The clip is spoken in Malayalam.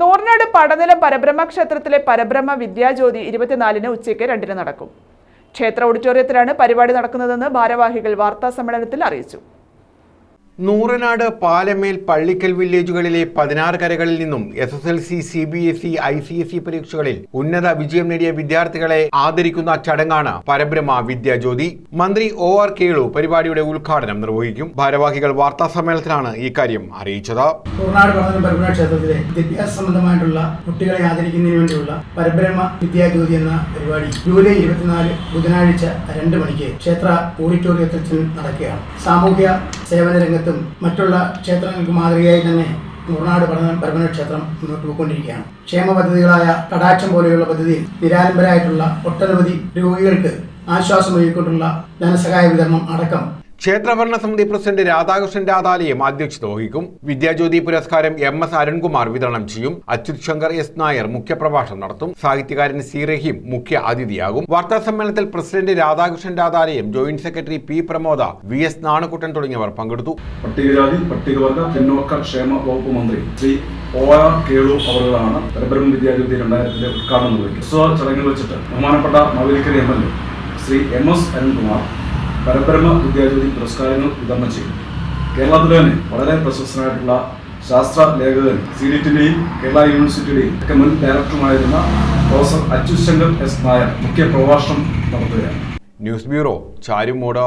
നൂറിനാട് പടനിലം പരബ്രഹ്മ ക്ഷേത്രത്തിലെ പരബ്രഹ്മ വിദ്യാജ്യോതി ഇരുപത്തിനാലിന് ഉച്ചയ്ക്ക് രണ്ടിന് നടക്കും. ക്ഷേത്ര ഓഡിറ്റോറിയത്തിലാണ് പരിപാടി നടക്കുന്നതെന്ന് ഭാരവാഹികൾ വാർത്താ സമ്മേളനത്തിൽ അറിയിച്ചു. നൂറനാട് പാലമേൽ പള്ളിക്കൽ വില്ലേജുകളിലെ പതിനാറ് കരകളിൽ നിന്നും S S L C C B S E I C S E പരീക്ഷകളിൽ ഉന്നത വിജയം നേടിയ വിദ്യാർത്ഥികളെ ആദരിക്കുന്ന ചടങ്ങാണ് പരബ്രഹ്മ വിദ്യാജ്യോതി മന്ത്രി ഒ ആർ കേളു പരിപാടിയുടെ ഉദ്ഘാടനം നിർവഹിക്കും. ഭാരവാഹികൾ വാർത്താ സമ്മേളനത്തിലാണ് ഇക്കാര്യം അറിയിച്ചത്. ക്ഷേത്രത്തിലെ വിദ്യാഭ്യാസ സംബന്ധമായിട്ടുള്ള കുട്ടികളെ ആദരിക്കുന്നതിന് വേണ്ടിയുള്ള പരബ്രഹ്മ വിദ്യാജ്യോതി എന്ന പരിപാടി ജൂലൈ ഇരുപത്തിനാല് ബുധനാഴ്ച രണ്ട് മണിക്ക് ക്ഷേത്ര ഓഡിറ്റോറിയത്തിൽ നടക്കുകയാണ്. സാമൂഹ്യ സേവന രംഗത്തും മറ്റുള്ള ക്ഷേത്രങ്ങൾക്ക് മാതൃകയായി തന്നെ പഠന പരമന ക്ഷേത്രം മുന്നോട്ട് പോയിക്കൊണ്ടിരിക്കുകയാണ്. ക്ഷേമ പദ്ധതികളായ കടാക്ഷം പോലെയുള്ള പദ്ധതിയിൽ നിരാലംബരായിട്ടുള്ള ഒട്ടനവധി രോഗികൾക്ക് ആശ്വാസം ഒരുക്കൊണ്ടുള്ള ധനസഹായ വിതരണം അടക്കം ക്ഷേത്രഭരണ സമിതി പ്രസിഡന്റ് രാധാകൃഷ്ണൻ രാധാലയം അധ്യക്ഷത വഹിക്കും. വിദ്യാജ്യോതി പുരസ്കാരം എം എസ് അരുൺകുമാർ വിതരണം ചെയ്യും. അച്യുത് ശങ്കർ എസ് നായർ മുഖ്യപ്രഭാഷണം നടത്തും. സാഹിത്യകാരൻ സി റഹീം മുഖ്യ അതിഥിയാകും. വാർത്താ സമ്മേളനത്തിൽ president Radhakrishnan Radhalayam joint secretary P Pramoda V S Nanakuttan തുടങ്ങിയവർ പങ്കെടുത്തു. പട്ടികജാതി പട്ടികവർഗ പിന്നോക്ക ക്ഷേമ വകുപ്പ് മന്ത്രി ശ്രീ ഒ ആർ കേളു അവറുകളാണ് പരബ്രഹ്മ വിദ്യാജ്യോതി രണ്ടായിരത്തിലെ ഉദ്ഘാടനം നിർവഹിക്കും ചടങ്ങിൽ വെച്ചിട്ട് ബഹുമാനപ്പെട്ട നവീകരിക്കൽ M L A Shri M S Arunkumar പരബ്രഹ്മ വിദ്യാജ്യോതി പുരസ്കാരങ്ങൾ വിതരണം ചെയ്യും കേരളത്തിലെ തന്നെ വളരെ പ്രശസ്തനായിട്ടുള്ള ശാസ്ത്ര ലേഖകൻ സി ഡിറ്റിന്റെയും കേരള യൂണിവേഴ്സിറ്റിയുടെയും ഒക്കെ മുൻ ഡയറക്ടറുമായിരുന്ന പ്രൊഫസർ അച്യുശങ്കർ എസ് നായർ മുഖ്യ പ്രഭാഷണം നടത്തുകയാണ്. News bureau Charummood